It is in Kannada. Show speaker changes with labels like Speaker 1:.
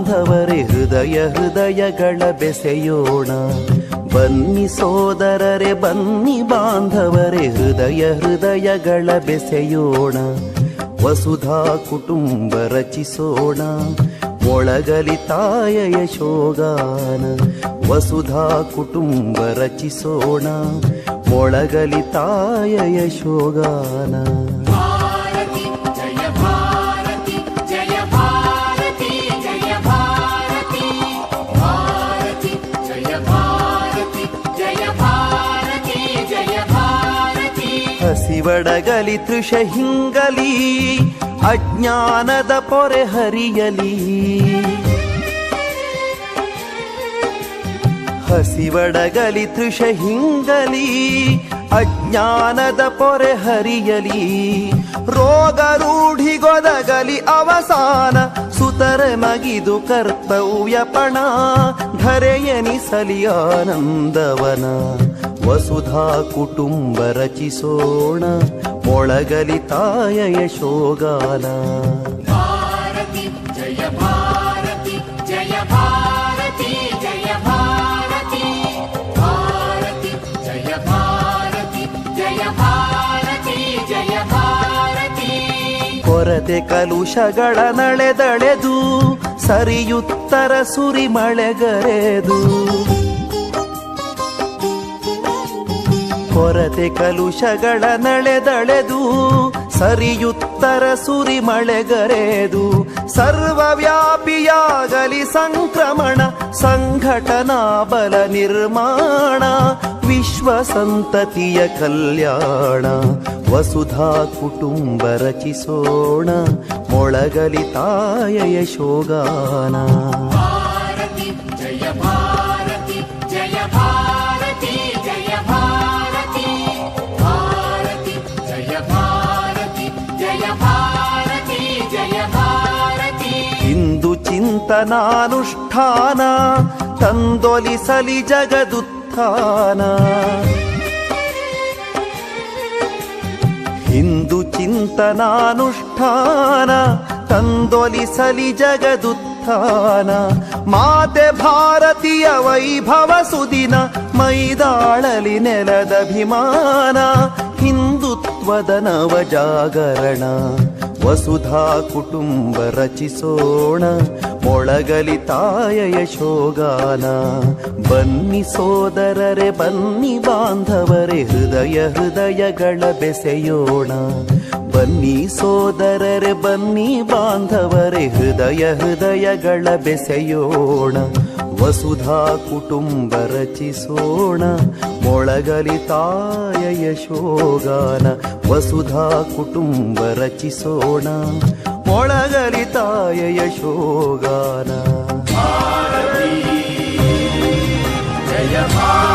Speaker 1: ಬಾಂಧವರೇ, ಹೃದಯ ಹೃದಯಗಳ ಬೆಸೆಯೋಣ. ಬನ್ನಿ ಸೋದರರೆ, ಬನ್ನಿ ಬಾಂಧವರೇ, ಹೃದಯ ಹೃದಯಗಳ ಬೆಸೆಯೋಣ. ವಸುಧಾ ಕುಟುಂಬ ರಚಿಸೋಣ. ಮೊಳಗಲಿ ತಾಯ ಶೋಗಾನ ವಸುಧಾ ಕುಟುಂಬ ರಚಿಸೋಣ. ಮೊಳಗಲಿ ತಾಯ ಯಶೋಗಾನ. ಹಸಿವಡಗಲಿ ತೃಷ ಹಿಂಗಲಿ, ಅಜ್ಞಾನದ ಪೊರೆ ಹರಿಯಲಿ. ಹಸಿವಡಗಲಿ ತೃಷ ಹಿಂಗಲಿ, ಅಜ್ಞಾನದ ಪೊರೆ ಹರಿಯಲಿ. ರೋಗ ರೂಢಿಗೊದಗಲಿ ಅವಸಾನ, ಸುತರ ಮಗಿದು ಕರ್ತವ್ಯ ಪಣ ಧರೆಯನಿಸಲಿ ಆನಂದವನ ವಸುಧಾ ಕುಟುಂಬ ರಚಿಸೋಣ ಮೊಳಗಲಿ ತಾಯ ಯಶೋಗಾನ. ಕೊರತೆ ಕಲುಷಗಳ ನಳೆದಳೆದು ಸರಿಯುತ್ತರ ಸುರಿ ಮಳೆಗರೆದು ಕೊರತೆ ಕಲುಷಗಳ ನಳೆದಳೆದು ಸರಿಯುತ್ತರ ಸುರಿ ಮಳೆಗರೆದು ಸರ್ವವ್ಯಾಪಿಯಾಗಲಿ ಸಂಕ್ರಮಣ, ಸಂಘಟನಾ ಬಲ ನಿರ್ಮಾಣ, ವಿಶ್ವ ಸಂತತಿಯ ಕಲ್ಯಾಣ, ವಸುಧಾ ಕುಟುಂಬ ರಚಿಸೋಣ, ಮೊಳಗಲಿ ತಾಯ ಯಶೋಗಾನ ಚಿಂತನಾನುಷ್ಠಾನ ತಂದೊಲಿಸಲಿ ಜಗದುತ್ಥಾನ. ಹಿಂದು ಚಿಂತನಾನುಷ್ಠಾನ ತಂದೊಲಿಸಲಿ ಜಗದುತ್ಥಾನ. ಮಾತೆ ಭಾರತೀಯ ವೈಭವ ಸುದಿನ, ಮೈದಾಳಲಿ ನೆಲದಭಿಮಾನ ಹಿಂದುತ್ವದ ನವ ಜಾಗರಣ ವಸುಧಾ ಕುಟುಂಬ ರಚಿಸೋಣ. ಮೊಳಗಲಿ ತಾಯ ಯಶೋಗಾನ. ಬನ್ನಿ ಸೋದರರೆ, ಬನ್ನಿ ಬಾಂಧವರೆ, ಹೃದಯ ಹೃದಯಗಳ ಬೆಸೆಯೋಣ. ಬನ್ನಿ ಸೋದರರೆ, ಬನ್ನಿ ಬಾಂಧವರೆ, ಹೃದಯ ಹೃದಯಗಳ ಬೆಸೆಯೋಣ. ವಸುಧಾ ಕುಟುಂಬ ರಚಿಸೋಣ ಮೊಳಗಲಿ ತಾಯ ಯಶೋಗಾನ ವಸುಧಾ ಕುಟುಂಬ ರಚಿಸೋಣ ಮೊಳಗಲಿ ತಾಯ ಯಶೋಗಾನ
Speaker 2: जय